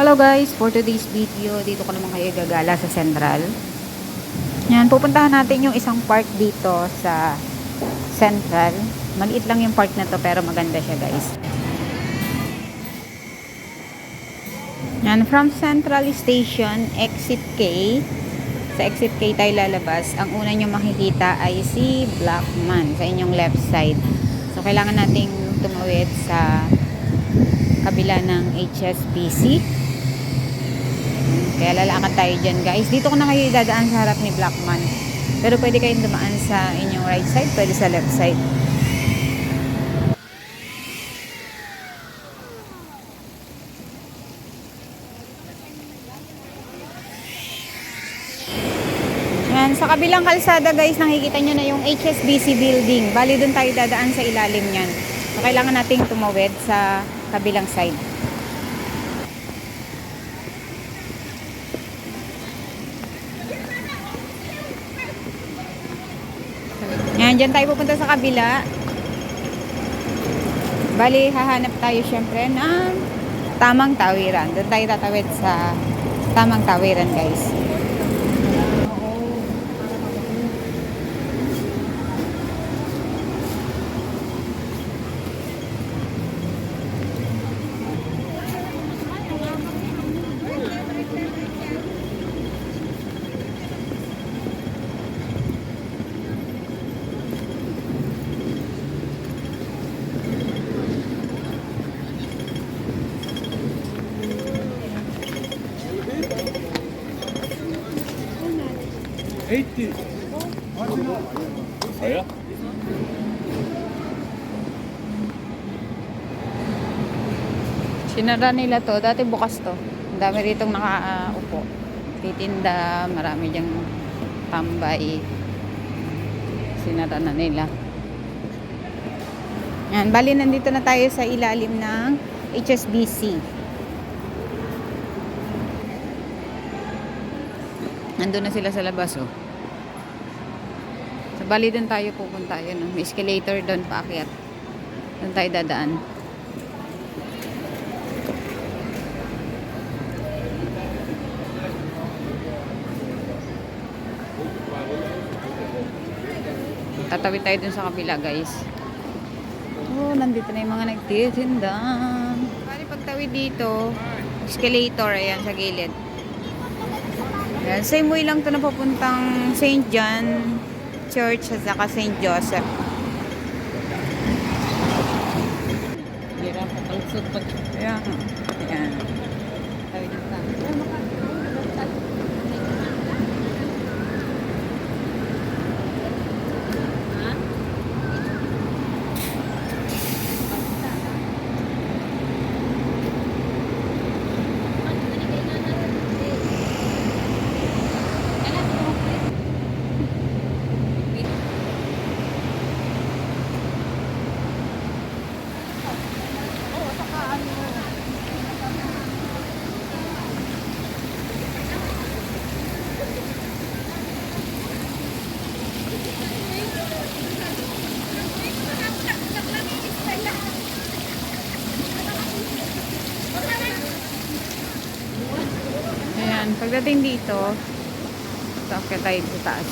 Hello guys, for today's video, dito ko naman kayo gagala sa Central. Yan, pupuntahan natin yung isang park dito sa Central. Maliit lang yung park na to pero maganda siya guys. Yan, from Central Station, exit K. Sa exit K tayo lalabas. Ang una nyo makikita ay si Blackman sa inyong left side. So, kailangan nating tumawid sa kabila ng HSBC. Kaya lalakad tayo dyan guys. Dito ko na kayo dadaan sa harap ni Blackman. Pero pwede kayong dumaan sa inyong right side, pwede sa left side. Yan, sa kabilang kalsada guys, nakikita nyo na yung HSBC building. Bali doon tayo dadaan sa ilalim niyan. So, kailangan nating tumawid sa kabilang side. Yan, dyan tayo pupunta sa kabila. Bali, hahanap tayo syempre ng tamang tawiran. Doon tayo tatawid sa tamang tawiran, guys. Eighty. Saya? Sinara nila to. Dati bukas to. Ang dami ritong nakaupo. Titinda. Marami diyang tambay. Sinara na nila. Yan. Bali, nandito na tayo sa ilalim ng HSBC. Nandun na sila sa labas, oh. Bali doon tayo pupunta. Yun, oh. May escalator doon paakyat. Doon tayo dadaan. Tatawid tayo dun sa kabila, guys. Oh, nandito na yung mga nagtitinda. Bali, pagtawid dito, escalator, ayan, sa gilid. Ayan, same way lang to na papuntang St. John Church at saka St. Joseph. Hirap pag Ayan. Ayan. Ayan, pagdating dito, sakit tayo sa taas.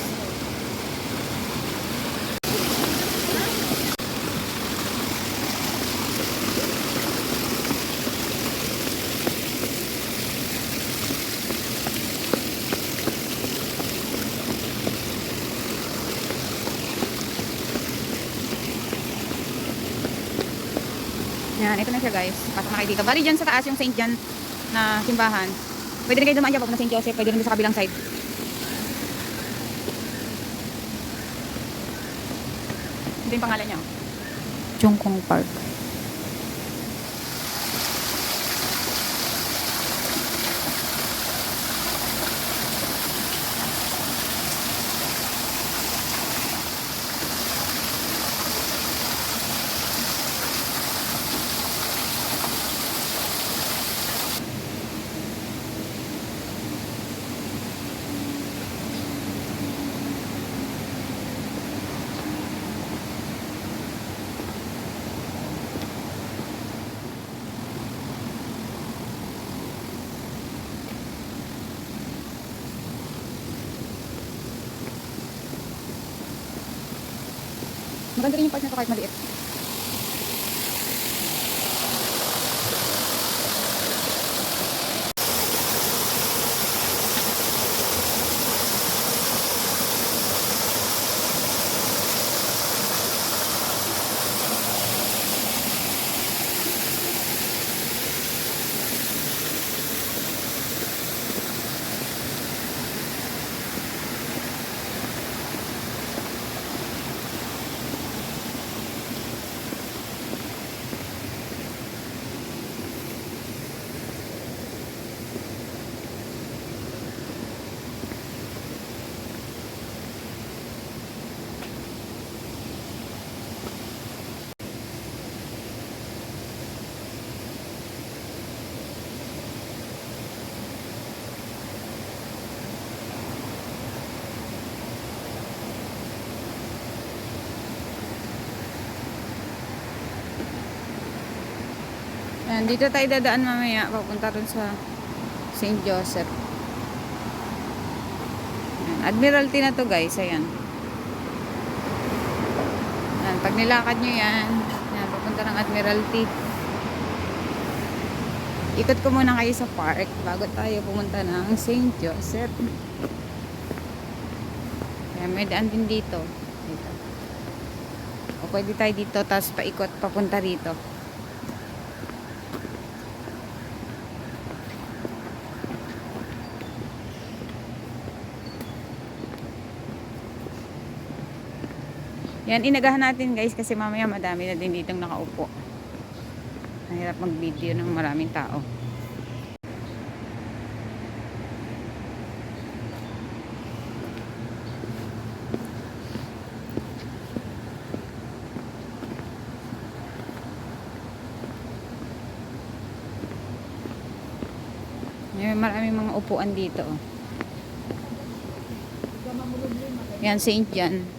Yan, ito na siya guys. Pasok na kayo dito. Bali dyan sa taas yung St. John na simbahan. Pwede rin kayo dumaan dyan papunta St. Joseph. Pwede rin sa kabilang side. Ito yung pangalan niya. oh. Chungkong Park. Maganda rin yung part na to kahit maliit. Ayan, dito tayo dadaan mamaya. Papunta rin sa St. Joseph. Ayan, Admiralty na to guys. Ayan. Ayan, pag nilakad nyo yan, ayan, papunta ng Admiralty. Ikot ko muna kayo sa park bago tayo pumunta ng St. Joseph. Ayan, may daan din dito. Dito. O pwede tayo dito, tapos paikot papunta rito. Yan, inagahan natin guys kasi mamaya madami na din ditong nakaupo. Mahirap mag-video ng maraming tao. May maraming mga upuan dito. oh. Yan, St. John.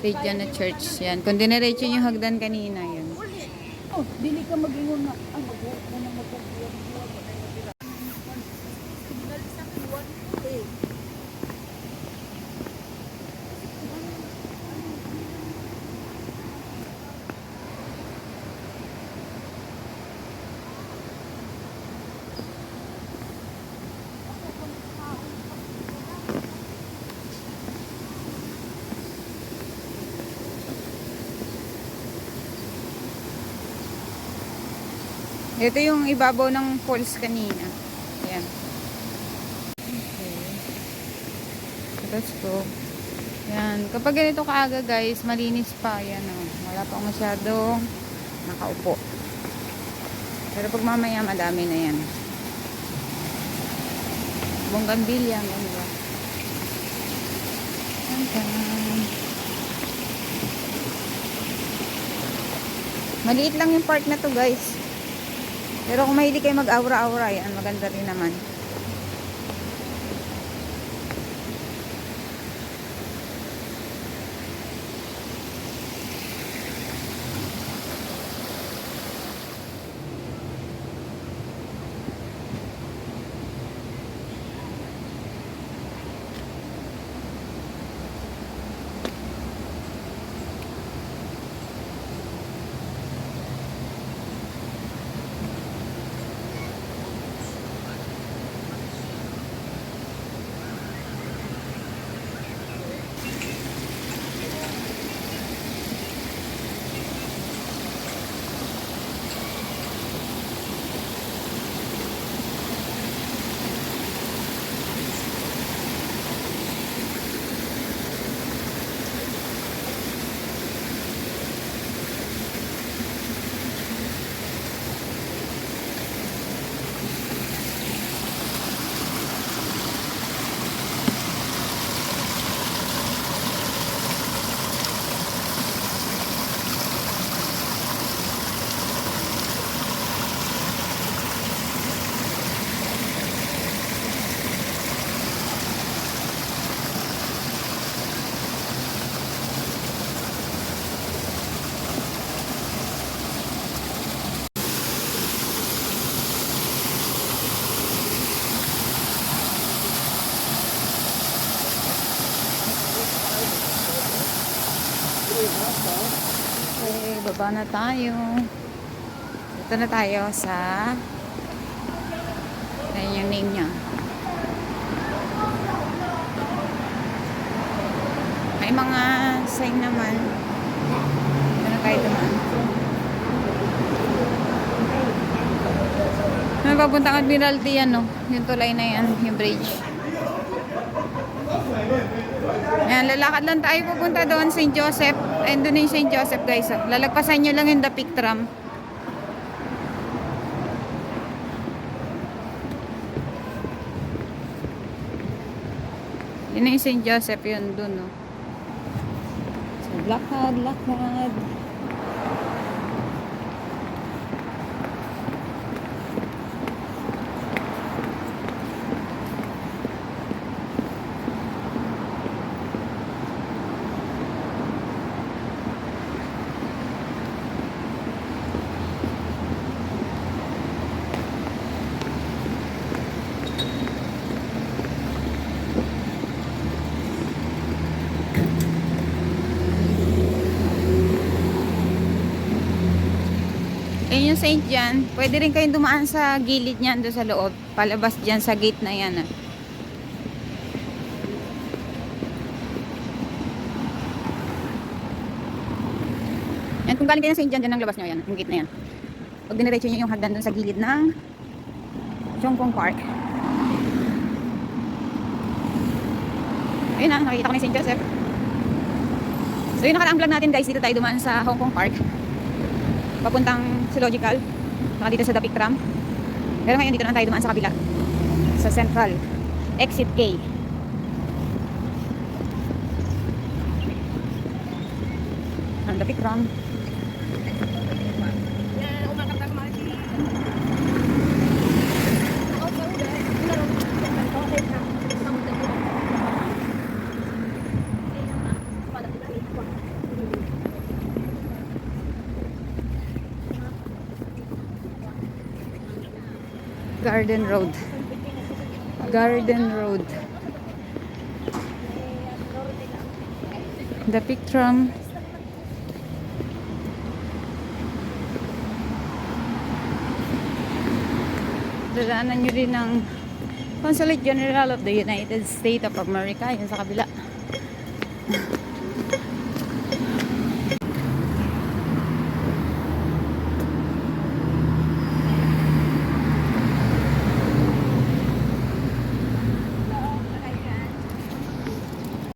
Na church. Yan. Kung diniretso yung hagdan kanina, yan. Oh, dili ka mag-ingon na. Ito yung ibabaw ng falls kanina. Ayan. Okay. Let's go. Yan. Kapag ganito kaaga guys, malinis pa. Yan o. Wala pa masyadong nakaupo. Pero pag mamaya madami na yan. Bonggambilya. Ganda. Maliit lang yung park na to guys. Pero kung mahilig kayo mag-aura-aura, yan, maganda rin naman. Baba na tayo. Ito na tayo sa Ayan yung name niya. May mga sign naman. Ito na tayo dumaan. May papuntang Admiralty yan, no? Yung tulay na yan, yung bridge. Ayan, lalakad lang tayo pupunta doon, St. Joseph. Ayun doon yung St. Joseph, guys. oh. Lalagpasan nyo lang yung the pick tram. Yun na yung St. Joseph, yun doon, no? So, lakad, lakad. Yung St. John. Pwede rin kayong dumaan sa gilid niyan doon sa loob. Palabas dyan sa gate na yan. Ah. Yan, kung galing kayo ng St. John, dyan ang labas nyo. Yan, yung gate na yan. Pag diniretso nyo yung hagdan doon sa gilid ng Chongpong Park. Ayun na, nakikita ko na yung St. Joseph. So yun nakaraang vlog natin guys, dito tayo dumaan sa Hong Kong Park papuntang Zoological saka dito sa Dapik Tram. Pero ngayon dito naman tayo dumaan sa kabila. Sa Central Exit K. Ang Dapik Tram Garden Road. Garden Road. Dapik Tram Dadaanan nyo rin ng Consulate General of the United States of America yun sa kabila